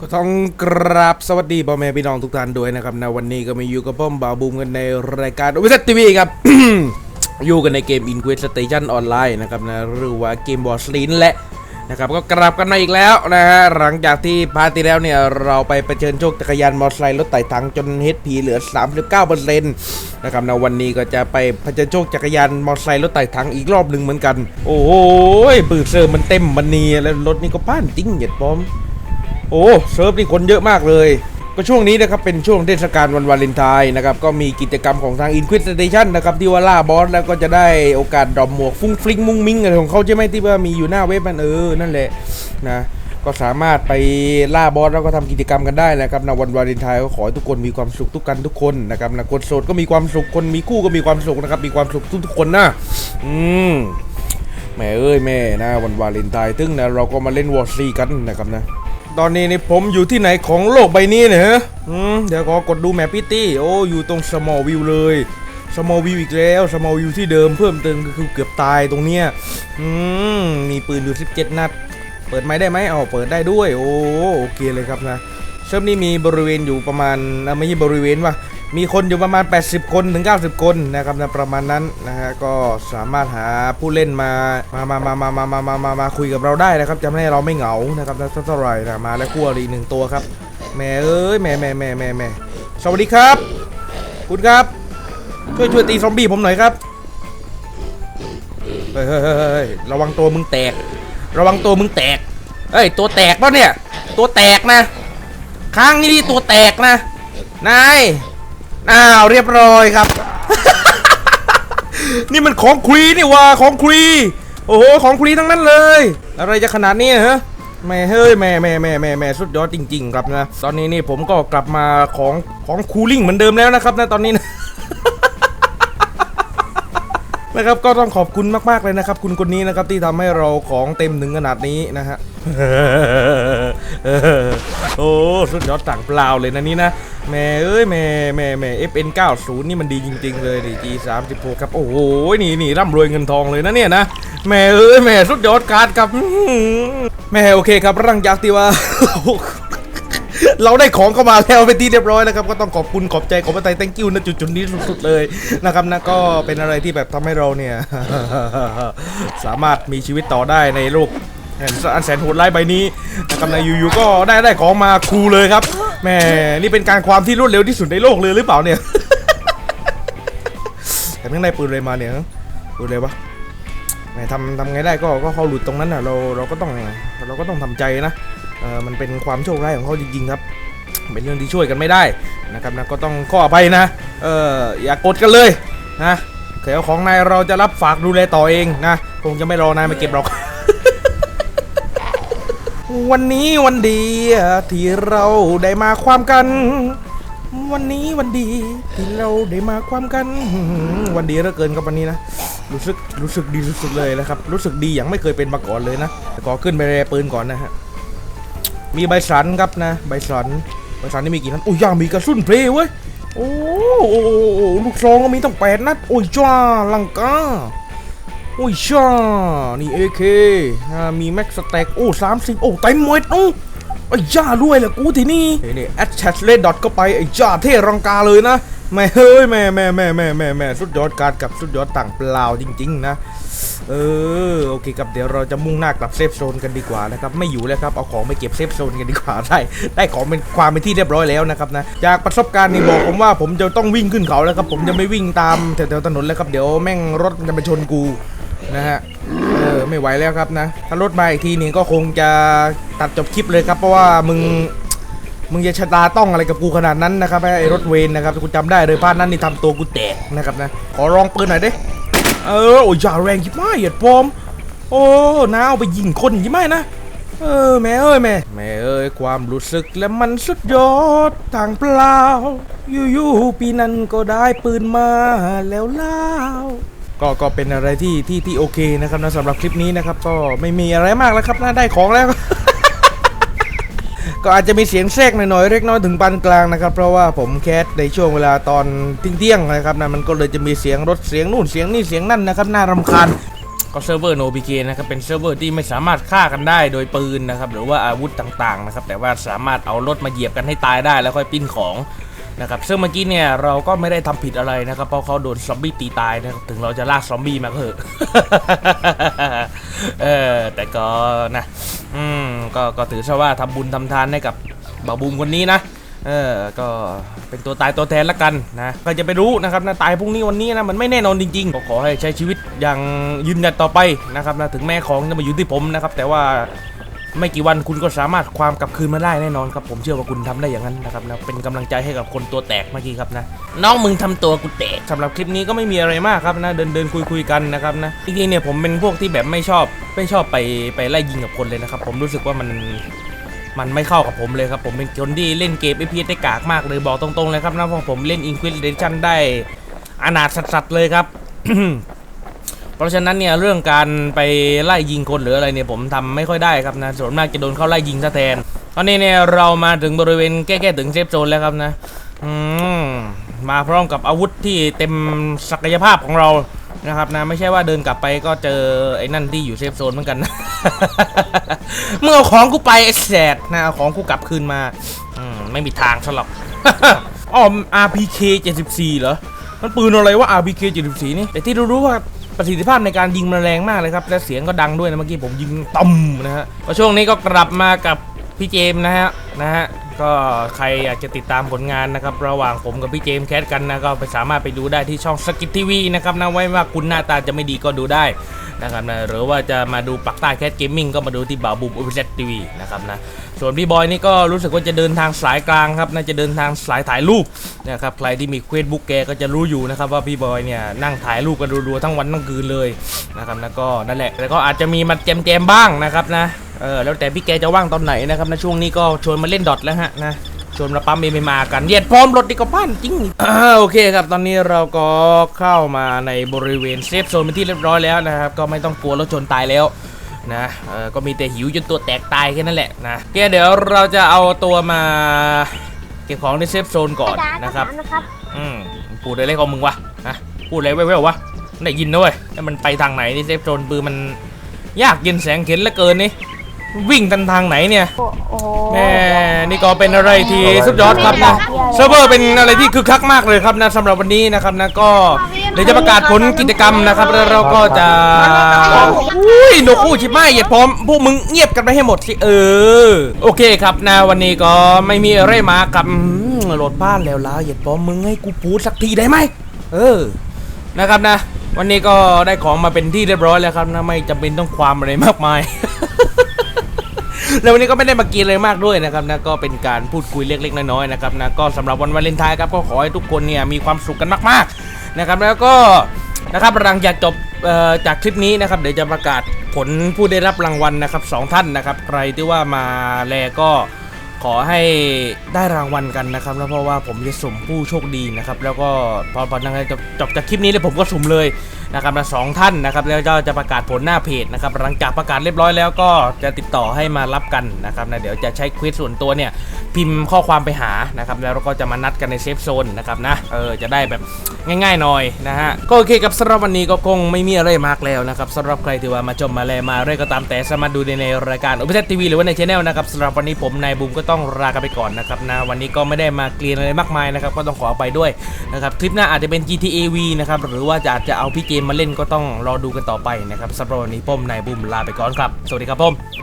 ก็ต้องกราบสวัสดีพ่อแม่พี่น้องทุกท่านด้วยนะครับนะวันนี้ก็มาอยู่กับพ่อมบ่าวบูมกันในรายการวิสัตทีวีครับ อยู่กันในเกม Inquest Station Online นะครับนะหรือว่าเกมบอสลินและนะครับก็กลับกันมาอีกแล้วนะฮะหลังจากที่พาร์ทที่แล้วเนี่ยเราไปเผชิญโชคจักรยานมอเตอร์ไซค์รถไต่ถังจน HP เหลือ 39%นะครับนะวันนี้ก็จะไปเผชิญโชคจักรยานมอเตอร์ไซค์รถไต่ถังอีกรอบหนึ่งเหมือนกัน โอ้โหปืนเซอร์มันเต็มมันเนียแล้วรถนี่ก็ป้านจริงเหยียดป้อม โอ้เซิร์ฟนี่คนเยอะมากเลย ก็ช่วงนี้นะครับเป็นช่วงเทศกาลวันวาเลนไทน์นะครับก็มีกิจกรรมของทาง Inquisition นะครับที่ว่าล่าบอสแล้วก็จะได้โอกาสดรอปหมวกฟุ้งฟริ้งมุ้งมิ้งอะไรของเขาใช่ไหมที่ว่ามีอยู่หน้าเว็บมันเออนั่นแหละนะก็สามารถไปล่าบอสแล้วก็ทำกิจกรรมกันได้นะครับในวันวาเลนไทน์ก็ขอให้ทุกคนมีความสุขทุกกันทุกคนนะครับนะคนโสดก็มีความสุขคนมีคู่ก็มีความสุขนะครับมีความสุขทุกๆคนนะอืมแม่เอ้ยแม่นะวันวาเลนไทน์ตึงนะเราก็มาเล่นวอร์ซีกันนะครับนะ ตอนนี้นี่ผมอยู่ที่ไหนของโลกใบนี้เนี่ยฮะอืมเดี๋ยวขอกดดูแมปพิตตี้ โอ้ อยู่ตรงสมอลวิวเลย สมอลวิวอีกแล้ว สมอลวิวที่เดิมเพิ่มเติมก็คือเกือบตายตรงเนี้ยอืมมีปืนอยู่ 17 นัด เปิดไม้ได้ไหมอ๋อเปิดได้ด้วย โอ้ โอเคเลยครับนะเซิร์ฟนี้มีบริเวณอยู่ประมาณอะไม่ใช่บริเวณว่ะ มีคนอยู่ประมาณ 80 คนถึง 90 คนนะครับนะประมาณนั้นนะฮะก็สามารถหาผู้เล่นมามามามามามามามามามาคุยกับเราได้นะครับจะไม่ให้เราไม่เหงานะครับนะเท่าไหร่นะมาแล้วคู่อริหนึ่งตัวครับแม่เอ้ยแม่แม่แม่แม่แม่สวัสดีครับ คุณครับ ช่วยช่วยตีซอมบี้ผมหน่อยครับเฮ้ยเฮ้ยระวังตัวมึงแตก ระวังตัวมึงแตกเอ้ยตัวแตกป่ะเนี่ย ตัวแตกนะค้างนี่ดิตัวแตกนะนาย อ้าวเรียบร้อยครับ นี่มันของครีนี่ว่าของครีโอ้โหของครีทั้งนั้นเลย อะไรจะขนาดนี้ฮะแม่เฮ้ยแม่แม่แม่แม่แม่สุดยอดจริง ๆ ครับนะตอนนี้นี่ผมก็กลับมาของของคูลิ่งเหมือนเดิมแล้วนะครับนะตอนนี้นะนะครับก็ต้องขอบคุณมาก ๆ เลยนะครับ คุณคนนี้นะครับที่ทำให้เราของเต็มถึงขนาดนี้นะฮะโอ้สุดยอดต่างเปล่าเลยนะนี่นะ แม่เอ้ยแม่แม่แม่ FN 90นี่มันดีจริง ๆ เลยดิ G 3 6ครับ โอ้โหนี่นี่ร่ำรวยเงินทองเลยนะเนี่ยนะ แม่เอ้ยแม่สุดยอดการ์ดครับแม่โอเคครับร่างจากษ์ที่ว่าเราได้ของเข้ามาแล้วเป็นที่เรียบร้อยแล้วครับ ก็ต้องขอบคุณขอบใจขอบพระไทย thank you นะจุดจุดๆนี้สุดๆเลยนะครับนะก็เป็นอะไรที่แบบทำให้เราเนี่ย สามารถมีชีวิตต่อได้ในโลก อันแสนโหดร้ายใบนี้นะครับนะอยู่ๆก็ได้ได้ของมาคูเลยครับแหม่นี่เป็นการความที่รวดเร็วที่สุดในโลกเลยหรือเปล่าเนี่ยแต่ไม่งได้ปืนเลยมาเนี่ยปืนเลยวะแหมทำทำไงได้ก็ก็เขาหลุดตรงนั้นน่ะเราเราก็ต้องเราก็ต้องทำใจนะเออมันเป็นความโชคร้ายของเขาจริงๆครับ เป็นเรื่องที่ช่วยกันไม่ได้นะครับนะก็ต้องขออภัยนะเอออย่ากดกันเลยนะแถวของนายเราจะรับฝากดูแลต่อเองนะคงจะไม่รอนายมาเก็บหรอก วันนี้วันดีที่เราได้มาความกัน วันนี้วันดีที่เราได้มาความกัน วันดีเหลือเกินครับวันนี้นะรู้สึกรู้สึกดีสุดๆเลยนะครับ รู้สึกดีอย่างไม่เคยเป็นมาก่อนเลยนะแต่ขอขึ้นไปแรปืนก่อนนะฮะมีใบสันครับนะ ใบสันใบสันนี่มีกี่นัดโอ้ยยังมีกระสุนเพลเว้ยโอ้โอ้ลูกซองก็มีตั้งแปดนัดโอ้ยจ้าลังกา อ้ยจ้านี่เอเคมีแม็กสแต็กโอ้สามสิบโอ้เต็มหมดโอ้ไอ้จ้าด้วยแหละกูที่นี่นี่นี่แอดแชทเลดดอทก็ไปไอ้จ้าเท่รังกาเลยนะแม่เฮ้ยแม่แม่แม่แม่แม่แม่สุดยอดการกับสุดยอดต่างเปล่าจริง ๆ นะ เออโอเคครับเดี๋ยวเราจะมุ่งหน้ากลับเซฟโซนกันดีกว่านะครับไม่อยู่แล้วครับเอาของไปเก็บเซฟโซนกันดีกว่าได้ได้ของเป็นความเป็นที่เรียบร้อยแล้วนะครับนะจากประสบการณ์นี่บอกผมว่าผมจะต้องวิ่งขึ้นเขาแล้วครับผมจะไม่วิ่งตามแถวๆถนนแล้วครับเดี๋ยวแม่งรถมันจะมาชนกู นะฮะเออไม่ไหวแล้วครับนะถ้ารถมาอีกทีหนึงก็คงจะตัดจบคลิปเลยครับเพราะว่ามึงมึงจะชะตาต้องอะไรกับกูขนาดนั้นนะครับไอ้รถเวนนะครับกูจำได้เลยพลาดนั้นนี่ทำตัวกูแตกนะครับนะขอลองปืนหน่อยดิเออโอ้ยอย่าแรงยิ่ไม่เหยียดปอมโอ้น้าเอาไปยิงคนยิ่ไม่นะเออแม่เอ้ยแม่แม่เอ้ยความรู้สึกและมันสุดยอดทางเปล่าอยู่ๆปีนั้นก็ได้ปืนมาแล้วเล่า ก็ก็เป็นอะไรที่ที่ที่โอเคนะครับนะสำหรับคลิปนี้นะครับ ก็ไม่มีอะไรมากแล้วครับนะได้ของแล้ว ก็อาจจะมีเสียงแทรกหน่อยๆเล็กน้อยถึงปานกลางนะครับ เพราะว่าผมแคสในช่วงเวลาตอนเที่ยงๆนะครับนะมันก็เลยจะมีเสียงรถเสียงนู่นเสียงนี่เสียงนั่นนะครับน่ารำคาญก็เซิร์ฟเวอร์ NoPK นะครับเป็นเซิร์ฟเวอร์ที่ไม่สามารถฆ่ากันได้โดยปืนนะครับหรือว่าอาวุธต่างๆนะครับแต่ว่าสามารถเอารถมาเหยียบกันให้ตายได้แล้วค่อยปิ้นของ นะครับซึ่งเมื่อกี้เนี่ยเราก็ไม่ได้ทำผิดอะไรนะครับเพราะเขาโดนซอมบี้ตีตายนะครับถึงเราจะลากซอมบี้มาก็เถอะเออแต่ก็นะอืมก็ก็ถือซะว่าทำบุญทำทานให้กับบ่าวบูมคนนี้นะเออก็เป็นตัวตายตัวแทนละกันนะก็จะไปรู้นะครับนะตายพรุ่งนี้วันนี้นะมันไม่แน่นอนจริงๆก็ขอให้ใช้ชีวิตอย่างยืนหยัดต่อไปนะครับนะถึงแม้ของจะมาอยู่ที่ผมนะครับแต่ว่า ไม่กี่วันคุณก็สามารถความกลับคืนมาได้แน่นอนครับผมเชื่อว่าคุณทำได้อย่างนั้นนะครับนะเป็นกำลังใจให้กับคนตัวแตกเมื่อกี้ครับนะน้องมึงทำตัวกูแตกสำหรับคลิปนี้ก็ไม่มีอะไรมากครับนะเดินเดินคุยคุยกันนะครับนะจริงๆเนี่ยผมเป็นพวกที่แบบไม่ชอบไม่ชอบไปไปไล่ยิงกับคนเลยนะครับผมรู้สึกว่ามันมันไม่เข้ากับผมเลยครับผมเป็นคนที่เล่นเกม FPS ได้กากมากเลยบอกตรงๆเลยครับนะเพราะผมเล่น Inquisition ได้อนาถสัสๆเลยครับ เพราะฉะนั้นเนี่ยเรื่องการไปไล่ยิงคนหรืออะไรเนี่ยผมทำไม่ค่อยได้ครับนะส่วนมากจะโดนเข้าไล่ยิงซะแทน ตอนนี้เนี่ยเรามาถึงบริเวณใกล้ๆถึงเซฟโซนแล้วครับนะอืมมาพร้อมกับอาวุธที่เต็มศักยภาพของเรานะครับนะไม่ใช่ว่าเดินกลับไปก็เจอไอ้นั่นที่อยู่เซฟโซนเหมือนกันนะมึงเอาของกูไปไอ้แสดนะเอาของกูกลับคืนมาอืมไม่มีทางสลับอ๋อ RPK 74เหรอมันปืนอะไรวะ RPK 74นี่แต่ที่รู้ๆว่า ประสิทธิภาพในการยิงมันแรงมากเลยครับ และเสียงก็ดังด้วยนะเมื่อกี้ผมยิงต่ำนะฮะพอช่วงนี้ก็กลับมากับพี่เจมส์นะฮะนะฮะ ก็ใครอยากจะติดตามผลงานนะครับ ระหว่างผมกับพี่เจมส์แคสกันนะก็ไปสามารถไปดูได้ที่ช่องสกิททีวีนะครับนะไว้ว่าคุณหน้าตาจะไม่ดีก็ดูได้นะครับนะหรือว่าจะมาดูปักใต้แคสเกมมิ่งก็มาดูที่บ่าวบุมอุปเซตทีวีนะครับนะส่วนพี่บอยนี่ก็รู้สึกว่าจะเดินทางสายกลางครับน่าจะเดินทางสายถ่ายรูปนะครับใครที่มีเควสบุ๊กแกก็จะรู้อยู่นะครับว่าพี่บอยเนี่ยนั่งถ่ายรูปกันรัวๆทั้งวันทั้งคืนเลยนะครับแล้วก็นั่นแหละแต่ก็อาจจะมีมาแจมๆบ้างนะครับนะ เออแล้วแต่พี่แกจะว่างตอนไหนนะครับนะช่วงนี้ก็ชวนมาเล่นดอทแล้วฮะนะชวนมาปั๊มเอ็มมากันเหยียดพร้อมรถดีก็บ้านจริงอ่าโอเคครับตอนนี้เราก็เข้ามาในบริเวณเซฟโซนเป็นที่เรียบร้อยแล้วนะครับก็ไม่ต้องกลัวรถชนตายแล้วนะเออก็มีแต่หิวจนตัวแตกตายแค่นั้นแหละนะโอเคเดี๋ยวเราจะเอาตัวมาเก็บของในเซฟโซนก่อนนะครับนะครับอืมพูดอะไรของมึงวะฮะพูดอะไรแว่วๆวะได้ยินนะเว้ยแล้วมันไปทางไหนนี่เซฟโซนปืนมันยากเย็นแสงเข็นเหลือเกินนี่ วิ่งทางทางไหนเนี่ยโอ้โหแม่นี่ก็เป็นอะไรที่สุดยอดครับนะเซิร์ฟเวอร์เป็นอะไรที่คึกคักมากเลยครับนะสำหรับวันนี้นะครับนะก็เดี๋ยวจะประกาศผลกิจกรรมนะครับแล้วเราก็จะอุ้ยนกคู่ชิบไม่เหยียดพร้อมพวกมึงเงียบกันไปให้หมดสิเออโอเคครับนะวันนี้ก็ไม่มีอะไรมากับอืมโหลดบ้านแล้วล่ะเหยียดพร้อมมึงให้กูพูดสักทีได้ไหมเออนะครับนะ วันนี้ก็ได้ของมาเป็นที่เรียบร้อยแล้วครับนะไม่จำเป็นต้องความอะไรมากมาย แล้ววันนี้ก็ไม่ได้มากินเลยมากด้วยนะครับนะก็เป็นการพูดคุยเล็กๆน้อยๆนะครับนะก็สำหรับวันวาเลนไทน์ครับก็ขอให้ทุกคนเนี่ยมีความสุขกันมากๆนะครับแล้วก็นะครับหลังจากจบเอ่อจากคลิปนี้นะครับเดี๋ยวจะประกาศผลผู้ได้รับรางวัลนะครับสองท่านนะครับใครที่ว่ามาแลก็ ขอให้ได้รางวัลกันนะครับแล้วเพราะว่าผมจะสุ่มผู้โชคดีนะครับ แล้วก็พอพอหลังจากจบจบจากคลิปนี้เลยผมก็สุ่มเลยนะครับนะสองท่านนะครับ แล้วก็จะประกาศผลหน้าเพจนะครับ หลังจากประกาศเรียบร้อยแล้วก็จะติดต่อให้มารับกันนะครับนะเดี๋ยวจะใช้ควิสส่วนตัวเนี่ย พิมพ์ข้อความไปหานะครับแล้วเราก็จะมานัดกันในเซฟโซนนะครับนะเออจะได้แบบง่ายๆหน่อยนะฮะก็โอเคกับสำหรับวันนี้ก็คงไม่มีอะไรมากแล้วนะครับสำหรับใครที่ว่ามาชมมาแลมาอะไรก็ตามแต่สามารถดูในรายการ o p เ t ทีวีหรือว่าในช anel นะครับสำหรับวันนี้ผมนายบูมก็ต้องลากันไปก่อนนะครับนะวันนี้ก็ไม่ได้มาเกลียนอะไรมากมายนะครับก็ต้องขอไปด้วยนะครับคลิปหน้าอาจจะเป็น GTA V นะครับหรือว่าจะอาจจะเอาพี่เกมมาเล่นก็ต้องรอดูกันต่อไปนะครับสำหรับวันนี้ผมนายบุ้มลาไปก่อนครับ สวัสดีครับผม